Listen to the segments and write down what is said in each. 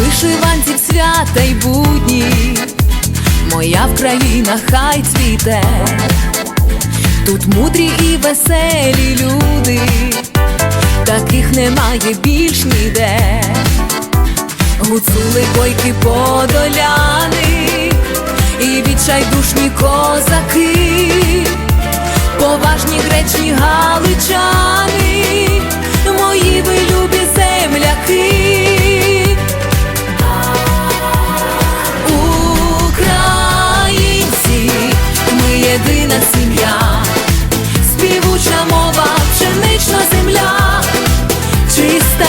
У вишиванці в свята й будні, моя Вкраїна хай цвіте, тут мудрі і веселі люди, таких немає більш ніде. Гуцули бойки подоляни. І відчайдушні козаки, поважні гречні галичани,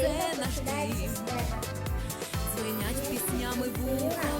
це наш дім. звинять піснями до